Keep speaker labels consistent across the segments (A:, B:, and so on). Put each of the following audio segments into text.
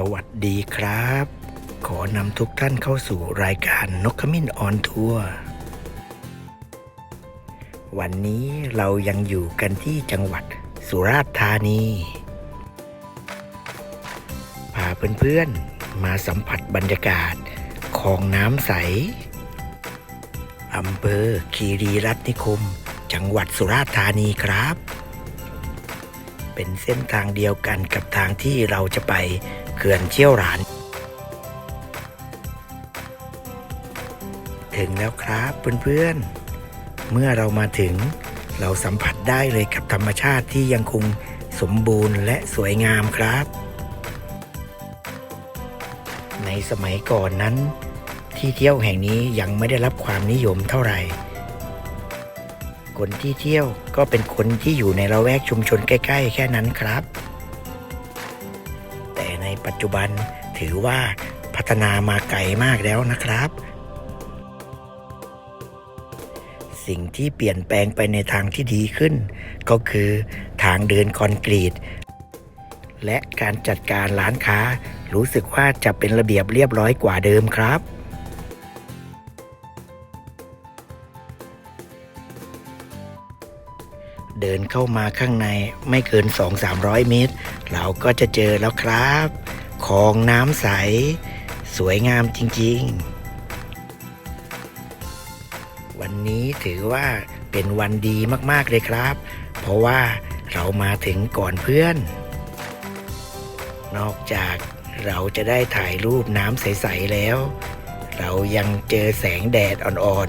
A: สวัสดีครับ ขอนำทุกท่านเข้าสู่รายการนกขมิ้นออนทัวร์วันนี้เรายังอยู่กันที่จังหวัดสุราษฎร์ธานี พาเพื่อนๆมาสัมผัสบรรยากาศของน้ำใสอำเภอคีรีรัตนิคม จังหวัดสุราษฎร์ธานีครับ เป็นเส้นทางเดียวกันกับทางที่เราจะไป เขื่อนเชี่ยวหลาน ถึงแล้วครับเพื่อนๆ เมื่อเรามาถึงเราสัมผัสได้เลยกับธรรมชาติที่ยังคงสมบูรณ์และสวยงามครับ ในสมัยก่อนนั้น ที่เที่ยวแห่งนี้ยังไม่ได้รับความนิยมเท่าไหร่คนที่เที่ยวก็เป็นคนที่อยู่ในละแวกชุมชนใกล้ ๆ แค่นั้นครับ ปัจจุบันถือว่าพัฒนามาไกลมากแล้วนะครับ สิ่งที่เปลี่ยนแปลงไปในทางที่ดีขึ้น ก็คือทางเดินคอนกรีต และการจัดการร้านค้ารู้สึกว่าจะเป็นระเบียบเรียบร้อยกว่าเดิมครับ เข้ามาข้างในไม่เกิน 2-300 เมตร เราก็จะเจอแล้วครับคลองน้ำใส สวยงามจริงๆ วันนี้ถือว่าเป็นวันดีมากๆเลยครับ เพราะว่าเรามาถึงก่อนเพื่อน นอกจากเราจะได้ถ่ายรูปน้ำใส ๆ แล้ว เรายังเจอแสงแดดอ่อน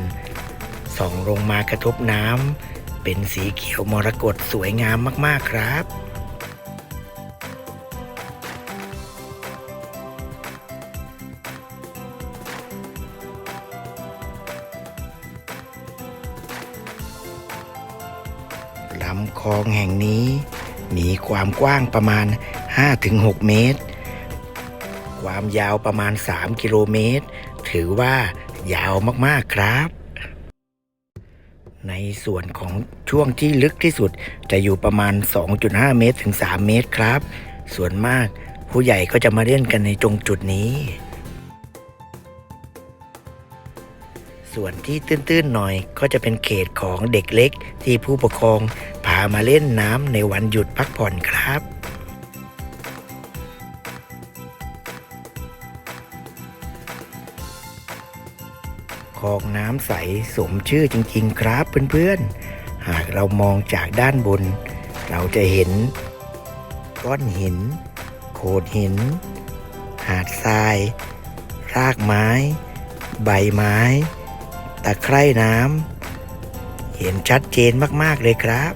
A: ๆส่องลงมากระทบน้ำ เป็นสีเขียวมรกตสวยงามมาก ๆ ครับลำคลองแห่งนี้ มีความกว้างประมาณ 5-6 เมตร ความยาวประมาณ 3 กิโลเมตร ถือว่ายาวมาก ๆ ครับ ในส่วนของช่วงที่ลึกที่สุดจะอยู่ประมาณ 2.5 เมตรถึง 3 เมตรครับ ส่วนมากผู้ใหญ่ก็จะมาเล่นกันในตรงจุดนี้ ส่วนที่ตื้นๆหน่อยก็จะเป็นเขตของเด็กเล็กที่ผู้ปกครองพามาเล่นน้ำในวันหยุดพักผ่อนครับ ลองน้ำใสสมชื่อจริง ๆ ครับเพื่อนๆ หากเรามองจากด้านบน เราจะเห็น ก้อนหิน โขดหิน หาดทราย รากไม้ ใบไม้ ตะไคร่น้ำเห็นชัดเจนมาก ๆ เลยครับ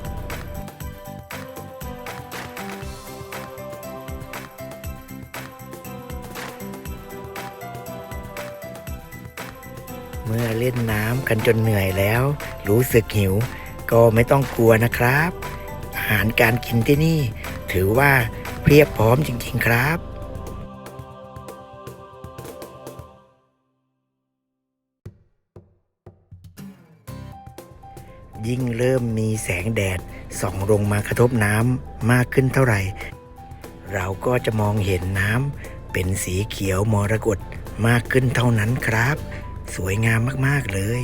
A: เมื่อเล่นน้ำกันจนเหนื่อยแล้ว รู้สึกหิว ก็ไม่ต้องกลัวนะครับ อาหารการกินที่นี่ ถือว่าเพียบพร้อมจริง ๆ ครับยิ่งเริ่มมีแสงแดดส่องลงมากระทบน้ำมากขึ้นเท่าไหร่ เราก็จะมองเห็นน้ำเป็นสีเขียวมรกตมากขึ้นเท่านั้นครับ สวยงามมากๆเลย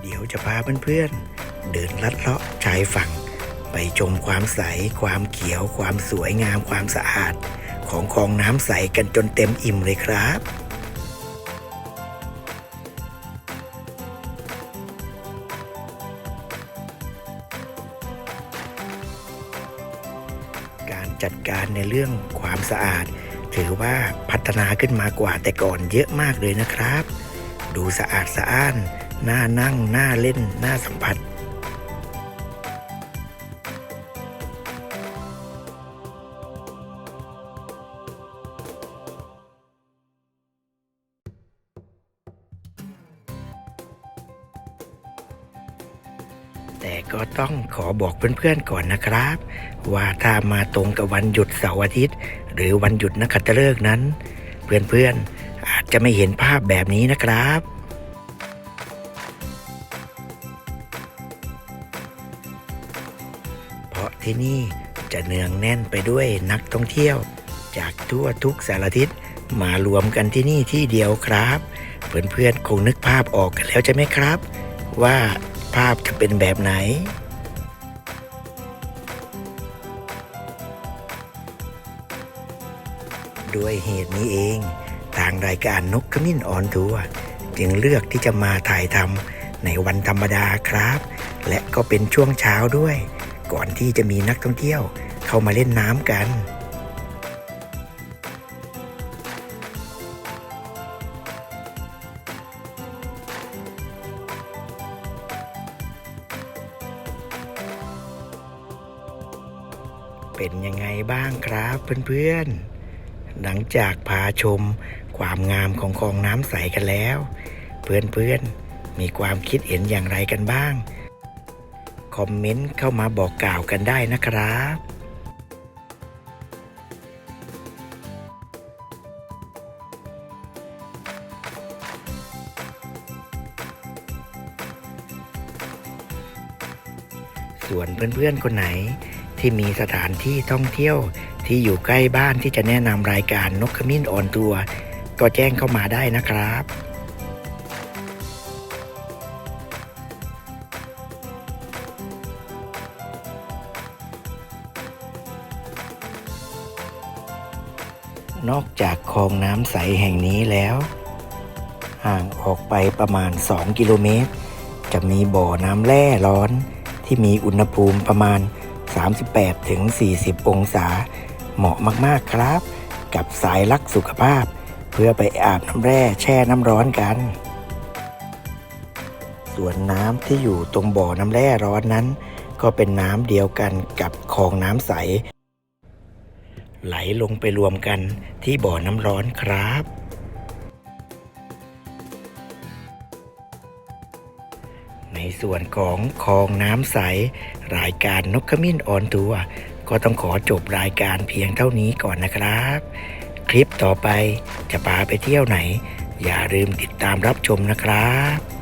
A: เดี๋ยวจะพาเพื่อนๆ เดินลัดเลาะชายฝั่ง ไปชมความใส ความเขียว ความสวยงาม ความสะอาด ของคลองน้ำใสกันจนเต็มอิ่มเลยครับ การจัดการในเรื่องความสะอาด ถือว่าพัฒนาขึ้นมากว่าแต่ก่อนเยอะมากเลยนะครับ ดูสะอาดสะอ้านน่านั่งน่าเล่นน่าสัมผัส แต่ก็ต้องขอบอกเพื่อนๆก่อนนะครับ ว่าถ้ามาตรงกับวันหยุดเสาร์อาทิตย์ หรือวันหยุดนักขัตฤกษ์นั้น เพื่อนๆอาจจะไม่เห็นภาพแบบนี้นะครับเพราะที่นี่จะเนืองแน่นไปด้วยนักท่องเที่ยว จากทั่วทุกสารทิศมารวมกันที่นี่ที่เดียวครับ เพื่อนๆคงนึกภาพออกกันแล้วใช่ไหมครับ ว่า ภาพจะเป็นแบบไหน ด้วยเหตุนี้เอง ทางรายการนกขมิ้นออนทัวร์จึงเลือกที่จะมาถ่ายทำในวันธรรมดาครับ และก็เป็นช่วงเช้าด้วย ก่อนที่จะมีนักท่องเที่ยวเข้ามาเล่นน้ำกัน เป็นยังไงบ้างครับเพื่อนๆ หลังจากพาชมความงามของคลองน้ำใสกันแล้ว เพื่อนๆ มีความคิดเห็นอย่างไรกันบ้าง คอมเมนต์เข้ามาบอกกล่าวกันได้นะครับส่วนเพื่อนๆ คนไหน ที่มีสถานที่ท่องเที่ยว ที่อยู่ใกล้บ้านที่จะแนะนำรายการนกขมิ้นออนทัวร์ก็แจ้งเข้ามาได้นะครับนอกจากคลองน้ำใสแห่งนี้แล้ว ห่างออกไปประมาณ 2 กิโลเมตร จะมีบ่อน้ำแร่ร้อนที่มีอุณหภูมิประมาณ 38ถึง40 องศา เหมาะมากๆครับ กับสายรักสุขภาพ เพื่อไปอาบน้ำแร่แช่น้ำร้อนกัน ส่วนน้ำที่อยู่ตรงบ่อน้ำแร่ร้อนนั้น ก็เป็นน้ำเดียวกันกับคลองน้ำใส ไหลลงไปรวมกันที่บ่อน้ำร้อนครับ ส่วนของคลองน้ำใส รายการนกขมิ้นออนทัวร์ก็ต้องขอจบรายการเพียงเท่านี้ก่อนนะครับ คลิปต่อไปจะพาไปเที่ยวไหน อย่าลืมติดตามรับชมนะครับ